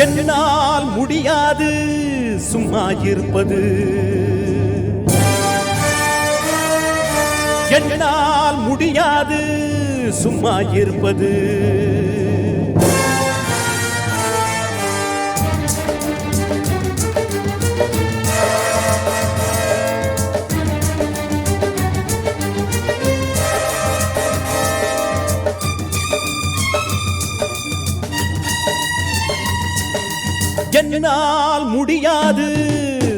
என்னால் முடியாது சும்மா இருப்பது. என்னால் முடியாது சும்மா இருப்பது. என்னால் முடியாது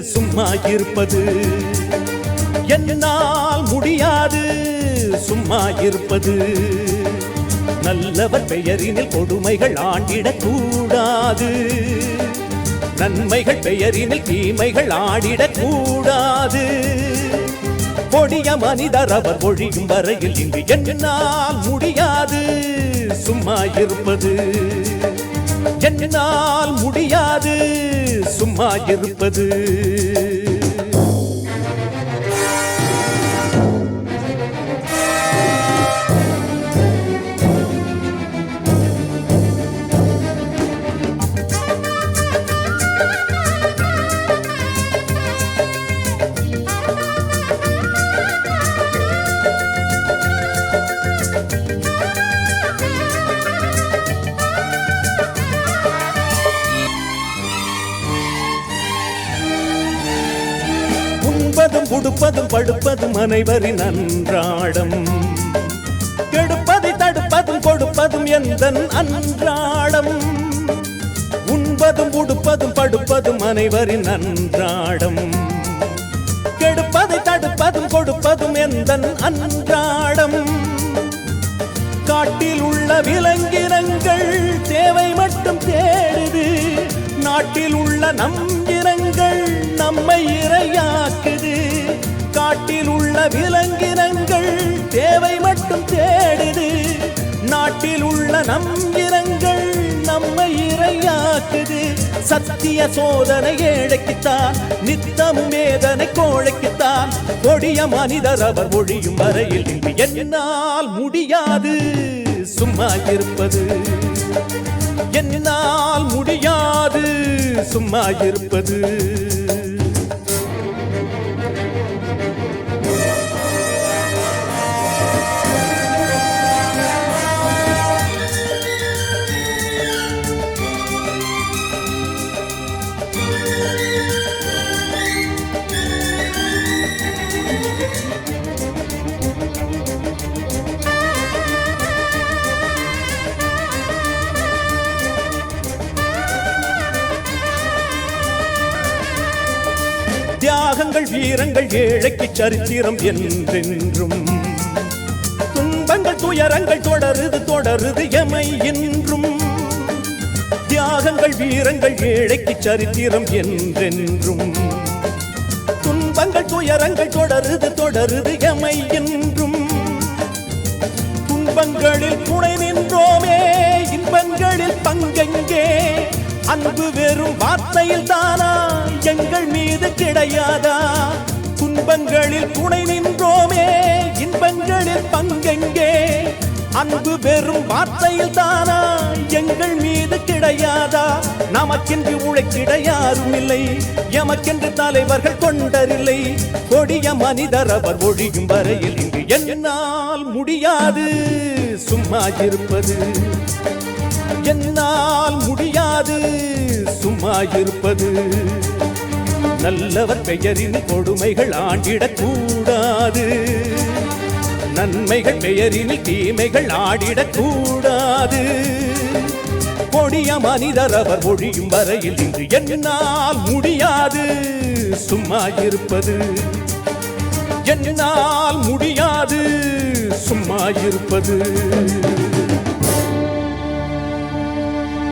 சும்மா இருப்பது. என்னால் முடியாது சும்மா இருப்பது. நல்லவர் பெயரினில் கொடுமைகள் ஆண்டிடக்கூடாது. நன்மைகள் பெயரினில் தீமைகள் ஆடிடக்கூடாது. கொடிய மனிதர் அவர் ஒழியும் வரையில் இங்கு என்னால் முடியாது சும்மா இருப்பது. என்னால் முடியாது சும்மா இருப்பது. உண்பதும் உடுப்பதும் படுப்பதும் அனைவரின் அன்றாடம். கெடுப்பதை தடுப்பதும் கொடுப்பதும் எந்த அன்றாடம். உண்பதும் உடுப்பதும் படுப்பதும் அனைவரின் அன்றாடம். கெடுப்பதை தடுப்பதும் கொடுப்பதும் எந்த அன்றாடம். காட்டில் உள்ள விலங்கினங்கள் தேவை மட்டும் தேடுது. நாட்டில் உள்ள நம் இனங்கள் நம்மை காட்டில் உள்ள விலங்கினங்கள் தேவை மட்டும் தேடுது நாட்டில் உள்ள நம் இனங்கள் நம்மை இரையாக்குது. சத்திய சோதனை ஏழைக்குத்தான் நித்தமும் வேதனை கோழைக்குத்தான். கொடிய மனிதர் அவர் ஒழியும் வரையில் என்னால் முடியாது. சும்மா இருப்பது. என்னால் முடியாது. சும்மா இருப்பது. தியாகங்கள் வீரங்கள் ஏழைக்கு சரித்திரம் என்றென்றும். துன்பங்கள் துயரங்கள் தொடருது தொடருது எமை என்றும் தியாகங்கள் வீரங்கள் ஏழைக்கு சரித்திரம் என்றென்றும். துன்பங்கள் துயரங்கள் தொடருது தொடருது எமை என்றும் துன்பங்களில் துணை நின்றோமே இன்பங்களில் பங்கெங்கே. அன்பு வெறும் வார்த்தையில் தானா எங்கள் மீது கிடையாதா? துன்பங்களில் துணை நின்றோமே இன்பங்களில் பங்கெங்கே? அன்பு பெறும் வார்த்தையில் தானா? எங்கள் மீது கிடையாதா? நமக்கென்று உழைக்கிட யாரும் இல்லை எமக்கென்று தலைவர்கள் கொண்டரில்லை கொடிய மனிதர் அவர் ஒழியும் வரையில் இங்கு என்னால் முடியாது. சும்மா இருப்பது. என்னால் முடியாது. சும்மா இருப்பது. நல்லவர் பெயரின் கொடுமைகள் ஆண்டிடக்கூடாது. நன்மைகள் பெயரினில் தீமைகள் ஆடிடக்கூடாது. கொடிய மனிதர் அவர் ஒழியும் வரையில் இன்று என்னால் முடியாது. சும்மா இருப்பது என்னால் முடியாது. சும்மா இருப்பது